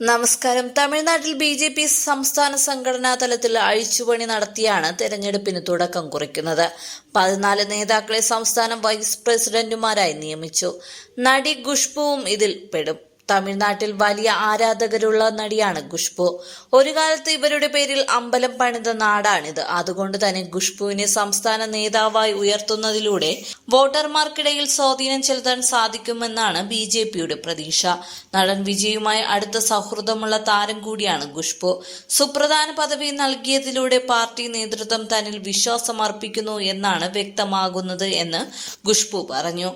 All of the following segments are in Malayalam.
നമസ്കാരം. തമിഴ്നാട്ടിൽ ബി ജെ പി സംസ്ഥാന സംഘടനാ തലത്തിൽ അഴിച്ചുപണി നടത്തിയാണ് തെരഞ്ഞെടുപ്പിന് തുടക്കം കുറിക്കുന്നത്. പതിനാല് നേതാക്കളെ സംസ്ഥാന വൈസ് പ്രസിഡന്റുമാരായി നിയമിച്ചു. നടി ഖുഷ്ബുവും ഇതിൽ പെടും. തമിഴ്നാട്ടിൽ വലിയ ആരാധകരുള്ള നടിയാണ് ഖുഷ്ബു. ഒരു കാലത്ത് ഇവരുടെ പേരിൽ അമ്പലം പണിത നാടാണിത്. അതുകൊണ്ട് തന്നെ ഖുഷ്ബുവിനെ സംസ്ഥാന നേതാവായി ഉയർത്തുന്നതിലൂടെ വോട്ടർമാർക്കിടയിൽ സ്വാധീനം ചെലുത്താൻ സാധിക്കുമെന്നാണ് ബി ജെ പിയുടെ പ്രതീക്ഷ. നടൻ വിജയുമായി അടുത്ത സൗഹൃദമുള്ള താരം കൂടിയാണ് ഖുഷ്ബു. സുപ്രധാന പദവി നൽകിയതിലൂടെ പാർട്ടി നേതൃത്വം തന്നിൽ വിശ്വാസമർപ്പിക്കുന്നു എന്നാണ് വ്യക്തമാകുന്നത് എന്ന് ഖുഷ്ബു പറഞ്ഞു.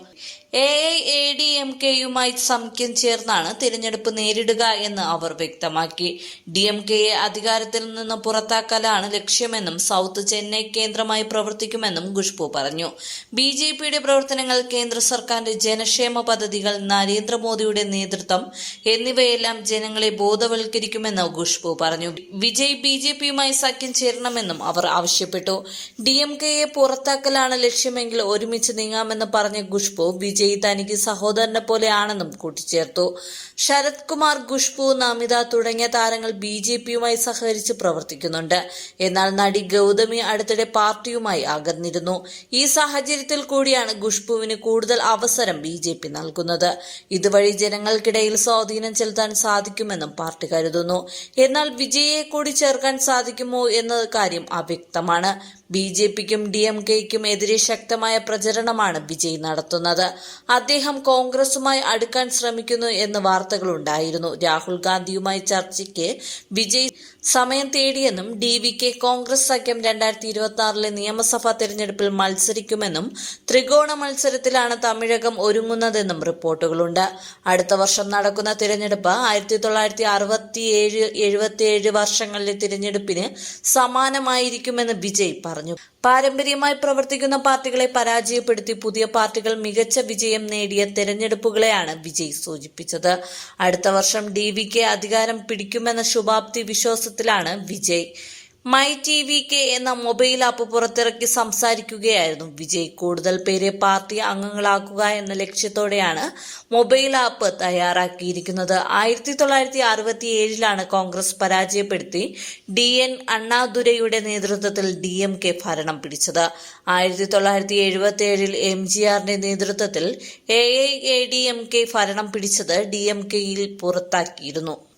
A I A D M കെയുമായി സഖ്യം ചേർന്നാണ് തിരഞ്ഞെടുപ്പ് നേരിടുക എന്ന് അവർ വ്യക്തമാക്കി. ഡി എം കെയെ അധികാരത്തിൽ നിന്ന് പുറത്താക്കലാണ് ലക്ഷ്യമെന്നും സൗത്ത് ചെന്നൈ കേന്ദ്രമായി പ്രവർത്തിക്കുമെന്നും ഖുഷ്ബു പറഞ്ഞു. ബി ജെ പിയുടെ പ്രവർത്തനങ്ങൾ കേന്ദ്ര സർക്കാരിന്റെ ജനക്ഷേമ പദ്ധതികൾ നരേന്ദ്രമോദിയുടെ നേതൃത്വം എന്നിവയെല്ലാം ജനങ്ങളെ ബോധവൽക്കരിക്കുമെന്ന് ഖുഷ്ബു പറഞ്ഞു. വിജയ് ബി ജെ പിയുമായി സഖ്യം ചേരണമെന്നും അവർ ആവശ്യപ്പെട്ടു. ഡി എം കെയെ പുറത്താക്കലാണ് ലക്ഷ്യമെങ്കിൽ ഒരുമിച്ച് നീങ്ങാമെന്ന് പറഞ്ഞ ഖുഷ്ബു വിജയ് തനിക്ക് സഹോദരനെ പോലെയാണെന്നും കൂട്ടിച്ചേർത്തു. ശരത് കുമാർ ഖുഷ്ബു നമിത തുടങ്ങിയ താരങ്ങൾ ബി ജെ പിയുമായി സഹകരിച്ച് പ്രവർത്തിക്കുന്നുണ്ട്. എന്നാൽ നടി ഗൗതമി അടുത്തിടെ പാർട്ടിയുമായി അകന്നിരുന്നു. ഈ സാഹചര്യത്തിൽ കൂടിയാണ് ഖുഷ്ബുവിന് കൂടുതൽ അവസരം ബി ജെ പി നൽകുന്നത്. ഇതുവഴി ജനങ്ങൾക്കിടയിൽ സ്വാധീനം ചെലുത്താൻ സാധിക്കുമെന്നും പാർട്ടി കരുതുന്നു. എന്നാൽ വിജയെ കൂടി ചേർക്കാൻ സാധിക്കുമോ എന്ന കാര്യം അവ്യക്തമാണ്. ബി ജെ പിക്കും ഡി എം കെയ്ക്കും എതിരെ ശക്തമായ പ്രചരണമാണ് വിജയ് നടത്തുന്നത്. അദ്ദേഹം കോൺഗ്രസുമായി അടുക്കാൻ ശ്രമിക്കുന്നു എന്ന് വാർത്തകളുണ്ടായിരുന്നു. രാഹുൽ ഗാന്ധിയുമായി ചർച്ചയ്ക്ക് വിജയ് സമയം തേടിയെന്നും ഡി വി കെ കോൺഗ്രസ് സഖ്യം രണ്ടായിരത്തി ഇരുപത്തി ആറിലെ നിയമസഭാ തെരഞ്ഞെടുപ്പിൽ മത്സരിക്കുമെന്നും ത്രികോണ മത്സരത്തിലാണ് തമിഴകം ഒരുങ്ങുന്നതെന്നും റിപ്പോർട്ടുകളുണ്ട്. അടുത്ത വർഷം നടക്കുന്ന തിരഞ്ഞെടുപ്പ് ആയിരത്തി തൊള്ളായിരത്തി അറുപത്തിയേഴ് എഴുപത്തിയേഴ് വർഷങ്ങളിലെ തിരഞ്ഞെടുപ്പിന് സമാനമായിരിക്കുമെന്ന് വിജയ് പറഞ്ഞു. പാരമ്പര്യമായി പ്രവർത്തിക്കുന്ന പാർട്ടികളെ പരാജയപ്പെടുത്തി പുതിയ പാർട്ടികൾ മികച്ച വിജയം നേടിയ തെരഞ്ഞെടുപ്പുകളെയാണ് വിജയ് സൂചിപ്പിച്ചത്. അടുത്ത വർഷം ഡി വി കെ അധികാരം പിടിക്കുമെന്ന ശുഭാപ്തി വിശ്വാസത്തിലാണ് Vijay. My T V K എന്ന മൊബൈൽ ആപ്പ് പുറത്തിറക്കി സംസാരിക്കുകയായിരുന്നു വിജയ്. കൂടുതൽ പേരെ പാർട്ടി അംഗങ്ങളാക്കുക എന്ന ലക്ഷ്യത്തോടെയാണ് മൊബൈൽ ആപ്പ് തയ്യാറാക്കിയിരിക്കുന്നത്. ആയിരത്തി തൊള്ളായിരത്തി അറുപത്തി ഏഴിലാണ് കോൺഗ്രസ് പരാജയപ്പെടുത്തി ഡി എൻ അണ്ണാദുരൈയുടെ നേതൃത്വത്തിൽ ഡി എം കെ ഭരണം പിടിച്ചത്. ആയിരത്തി തൊള്ളായിരത്തി എഴുപത്തി ഏഴിൽ എം ജി ആറിന്റെ നേതൃത്വത്തിൽ A I A D M K ഭരണം പിടിച്ചത് ഡി എം കെയിൽ പുറത്താക്കിയിരുന്നു.